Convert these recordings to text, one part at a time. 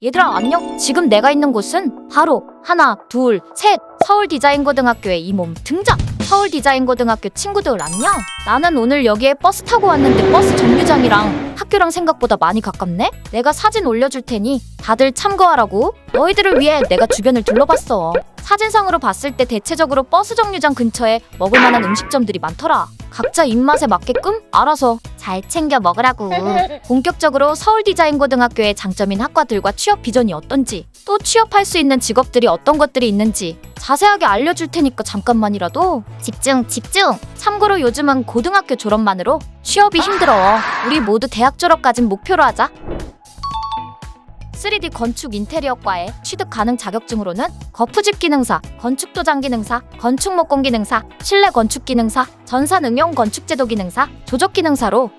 얘들아 안녕. 지금 내가 있는 곳은 바로 하나 둘 셋 서울 디자인 고등학교의 이 몸 등장. 서울 디자인 고등학교 친구들 안녕. 나는 오늘 여기에 버스 타고 왔는데 버스 정류장이랑 학교랑 생각보다 많이 가깝네? 내가 사진 올려줄 테니 다들 참고하라고. 너희들을 위해 내가 주변을 둘러봤어 사진상으로 봤을 때 대체적으로 버스 정류장 근처에 먹을 만한 음식점들이 많더라. 각자 입맛에 맞게끔 알아서 잘 챙겨 먹으라고. 본격적으로 서울 디자인 고등학교의 장점인 학과들과 취업 비전이 어떤지 또 취업할 수 있는 직업들이 어떤 것들이 있는지 자세하게 알려줄 테니까 잠깐만이라도. 집중 집중! 참고로 요즘은 고등학교 졸업만으로 취업이 힘들어. 우리 모두 대학 졸업까진 목표로 하자 3D 건축 인테리어과의 취득 가능 자격증으로는 거푸집 기능사, 건축 도장 기능사, 건축 목공 기능사, 실내 건축 기능사, 전산 응용 건축 제도 기능사, 조적 기능사로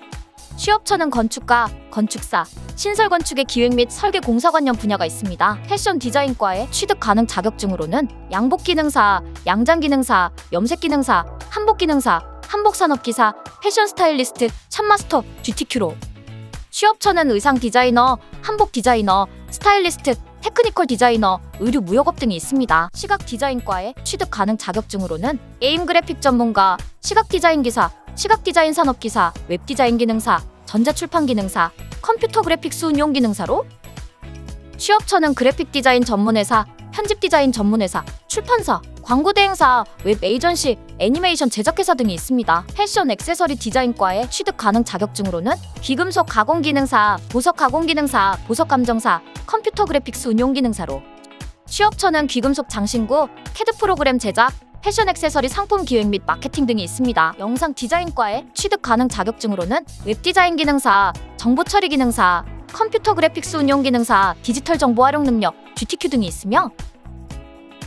취업처는 건축가, 건축사, 신설 건축의 기획 및 설계 공사 관련 분야가 있습니다. 패션 디자인과의 취득 가능 자격증으로는 양복 기능사, 양장 기능사, 염색 기능사, 한복 기능사, 한복 산업 기사, 패션 스타일리스트, 샵마스터, GTQ로 취업처는 의상 디자이너, 한복 디자이너, 스타일리스트, 테크니컬 디자이너, 의류 무역업 등이 있습니다. 시각 디자인과의 취득 가능 자격증으로는 게임 그래픽 전문가, 시각 디자인 기사, 시각 디자인 산업 기사, 웹 디자인 기능사, 전자 출판 기능사, 컴퓨터 그래픽스 운용 기능사로 취업처는 그래픽 디자인 전문회사, 편집 디자인 전문회사, 출판사, 광고 대행사, 웹 에이전시, 애니메이션 제작회사 등이 있습니다. 패션 액세서리 디자인과의 취득 가능 자격증으로는 귀금속 가공 기능사, 보석 가공 기능사, 보석 감정사, 컴퓨터 그래픽스 운용 기능사로 취업처는 귀금속 장신구, 캐드 프로그램 제작, 패션 액세서리 상품 기획 및 마케팅 등이 있습니다. 영상 디자인과의 취득 가능 자격증으로는 웹 디자인 기능사, 정보 처리 기능사, 컴퓨터 그래픽스 운용 기능사, 디지털 정보 활용 능력, GTQ 등이 있으며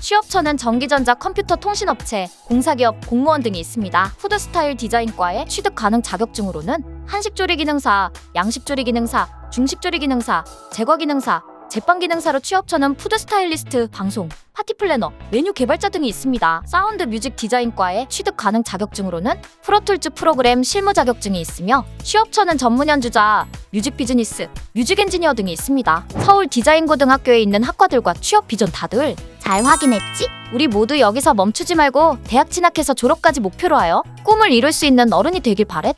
취업처는 전기전자 컴퓨터 통신업체, 공사기업, 공무원 등이 있습니다. 푸드 스타일 디자인과의 취득 가능 자격증으로는 한식조리 기능사, 양식조리 기능사, 중식조리 기능사, 제과 기능사, 제빵 기능사로 취업처는 푸드 스타일리스트, 방송, 파티 플래너, 메뉴 개발자 등이 있습니다. 사운드 뮤직 디자인과의 취득 가능 자격증으로는 프로툴즈 프로그램 실무 자격증이 있으며 취업처는 전문 연주자, 뮤직 비즈니스, 뮤직 엔지니어 등이 있습니다. 서울 디자인고등학교에 있는 학과들과 취업 비전 다들 잘 확인했지? 우리 모두 여기서 멈추지 말고 대학 진학해서 졸업까지 목표로 하여 꿈을 이룰 수 있는 어른이 되길 바래.